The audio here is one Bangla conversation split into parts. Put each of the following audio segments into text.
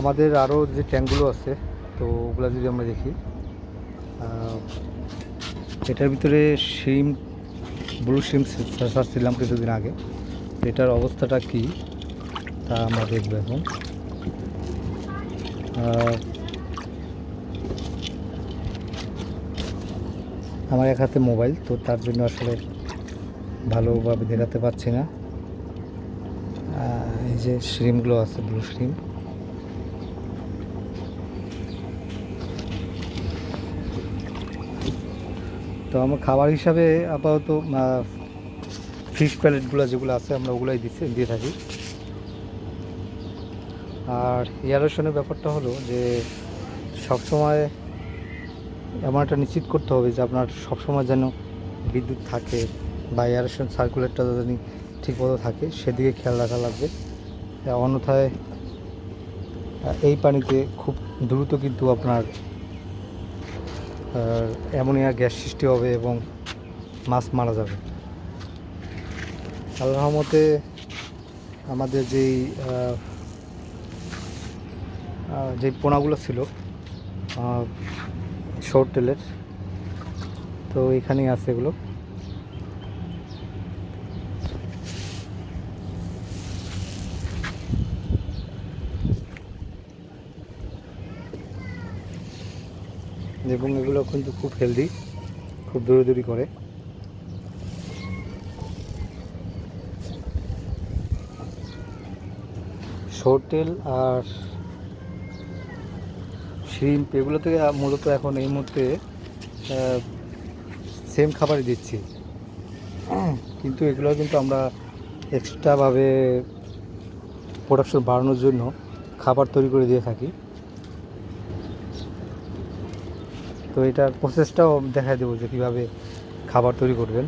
আমাদের আরও যে ট্যাঙ্কগুলো আছে, তো ওগুলো যদি আমরা দেখি এটার ভিতরে শিম, ব্লু শিম ছাড়ছিলাম কিছুদিন আগে। এটার অবস্থাটা কি? তা আমরা দেখব এখন। আমার এক হাতে মোবাইল, তো তার জন্য আসলে ভালোভাবে দেখাতে পারছি না। এই যে শ্রিমগুলো আছে, ব্লু শ্রিম তো আমার খাবার হিসাবে আপাতত ফিশ প্যালেটগুলো যেগুলো আছে আমরা ওগুলাই দিচ্ছি, দিয়ে থাকি। আর এয়ারেশনের ব্যাপারটা হলো যে, সবসময় এমন একটা নিশ্চিত করতে হবে যে আপনার সবসময় যেন বিদ্যুৎ থাকে বা এয়ারেশন সার্কুলেটটা যেন ঠিকমতো থাকে, সেদিকে খেয়াল রাখা লাগবে। অন্যথায় এই পানিতে খুব দ্রুত কিন্তু আপনার অ্যামোনিয়া গ্যাস সৃষ্টি হবে এবং মাছ মারা যাবে। আল্লাহ আমাদের যেই যে পোনাগুলো ছিল শর্ট টেলের তো এখানেই আছে এগুলো। এবং এগুলো কিন্তু খুব হেলদি খুব দৌড়াদৌড়ি করে। শর্টেল আর শ্রিম্প এগুলো থেকে মূলত এখন এই মুহূর্তে সেম খাবারই দিচ্ছি। কিন্তু এগুলো কিন্তু আমরা এক্সট্রাভাবে প্রোডাকশন বাড়ানোর জন্য খাবার তৈরি করে দিয়ে থাকি। তো এটার প্রসেসটাও দেখাই দেবো যে কীভাবে খাবার তৈরি করবেন।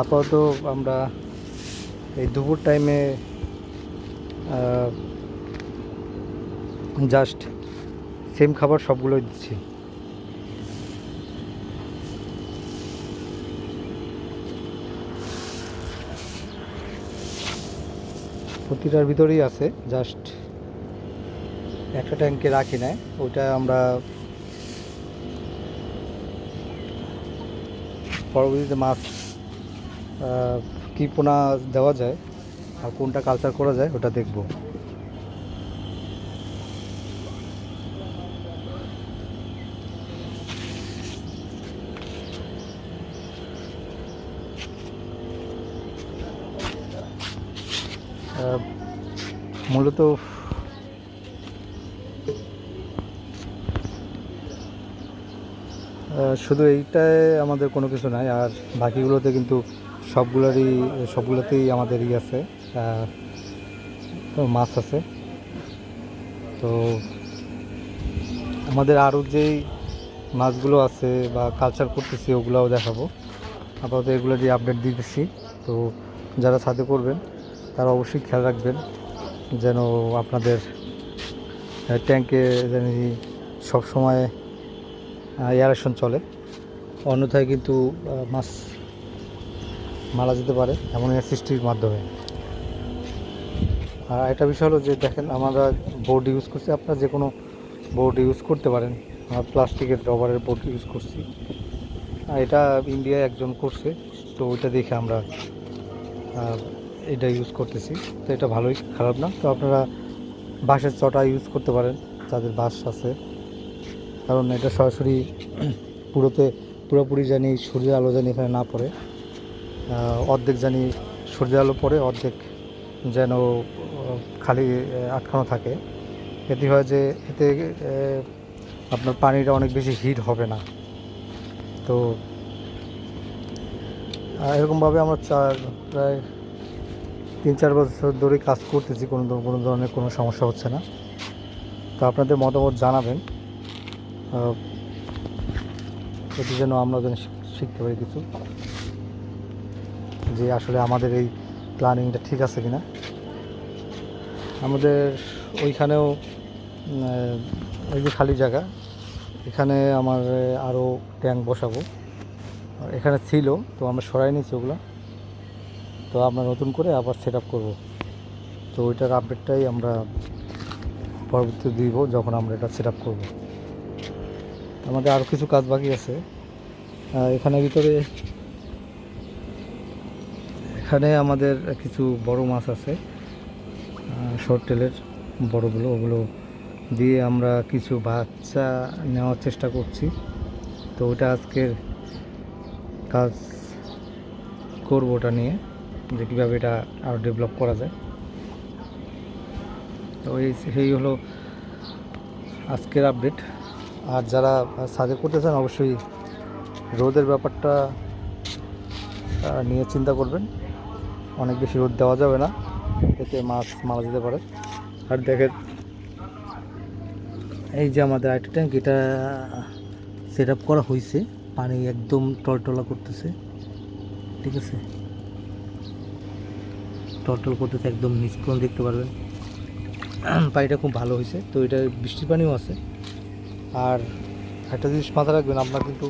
আপাতত আমরা এই দুপুর টাইমে জাস্ট সেম খাবার সবগুলোই দিচ্ছি। প্রতিটার ভিতরেই আছে জাস্ট একটা ট্যাঙ্কে রাখি না ওইটা আমরা পরবর্তীতে মাছ কি পোনা দেওয়া যায় আর কোনটা কালচার করা যায় ওটা দেখব। মূলত শুধু এইটাই আমাদের কোনো কিছু নাই, আর বাকিগুলোতে কিন্তু সবগুলোরই, সবগুলোতেই আমাদের ই আছে মাছ আছে। তো আমাদের আরও যেই মাছগুলো আছে বা কালচার করতেছি, ওগুলোও দেখাবো। আপাতত এগুলো দিয়ে আপডেট দিতেছি। তো যারা ছাদে করবেন, তারা অবশ্যই খেয়াল রাখবেন যেন আপনাদের ট্যাঙ্কে যেন সবসময় এয়ারেশন চলে। অন্যথায় কিন্তু মাছ মারা যেতে পারে এমন অ্যামোনিয়া সৃষ্টির মাধ্যমে। আর একটা বিষয় হলো যে, দেখেন, আমরা বোর্ড ইউজ করছি। আপনারা যে কোনো বোর্ড ইউজ করতে পারেন। আমরা প্লাস্টিকের রবারের বোর্ড ইউজ করছি। এটা ইন্ডিয়ায় একজন করছে, তো ওইটা দেখে আমরা এটা ইউজ করতেছি। তো এটা ভালোই, খারাপ না। তো আপনারা বাঁশের চটা ইউজ করতে পারেন। যাদের বাঁশ আছে। কারণ এটা সরাসরি পুরোতে, পুরোপুরি জানি সূর্যের আলো জানি এখানে না পড়ে। অর্ধেক জানি সূর্যের আলো পড়ে, অর্ধেক যেন খালি আটকানো থাকে। এতে হয় যে, এতে আপনার পানিটা অনেক বেশি হিট হবে না। তো এরকমভাবে আমরা চার, প্রায় তিন, চার বছর ধরে কাজ করতেছি, কোনো কোনো ধরনের কোনো সমস্যা হচ্ছে না। তো আপনাদের মতামত জানাবেন। এটি যেন আমরা যেন শিখ- শিখতে পারি কিছু। যে আসলে আমাদের এই প্ল্যানিংটা ঠিক আছে কিনা। আমাদের ওইখানেও ওই যে খালি জায়গা, এখানে আমার আরও ট্যাঙ্ক বসাবো। এখানে ছিল, তো আমরা সরাই নিয়েছি ওগুলো। তো আমরা নতুন করে আবার সেট আপ করব। তো ওইটার আপডেটটাই আমরা পরবর্তী দিব, যখন আমরা এটা সেট আপ করব। আমাদের আরও কিছু কাজ বাকি আছে। এখানে ভিতরে এখানে আমাদের কিছু বড় মাছ আছে। শর্ট টেলের বড়গুলো, ওগুলো দিয়ে আমরা কিছু বাচ্চা নেওয়ার চেষ্টা করছি। তো ওটা আজকের কাজ করব ওটা নিয়ে, যে কীভাবে এটা আরও ডেভেলপ করা যায়। তো এই সেই হলো আজকের আপডেট আর যারা সাজে করতে চান অবশ্যই রোদের ব্যাপারটা নিয়ে চিন্তা করবেন। অনেক বেশি রোদ দেওয়া যাবে না। এতে মাছ মারা যেতে পারে। আর দেখেন, এই যে আমাদের আইটা ট্যাঙ্ক, এটা সেট আপ করা হয়েছে। পানি একদম টলটলা করতেছে। ঠিক আছে? টলটল করতেছে, একদম নিচ দেখতে পারবেন। পানিটা খুব ভালো হয়েছে। তো এটা বৃষ্টির পানিও আছে। আর একটা জিনিস মাথায় রাখবেন আপনার কিন্তু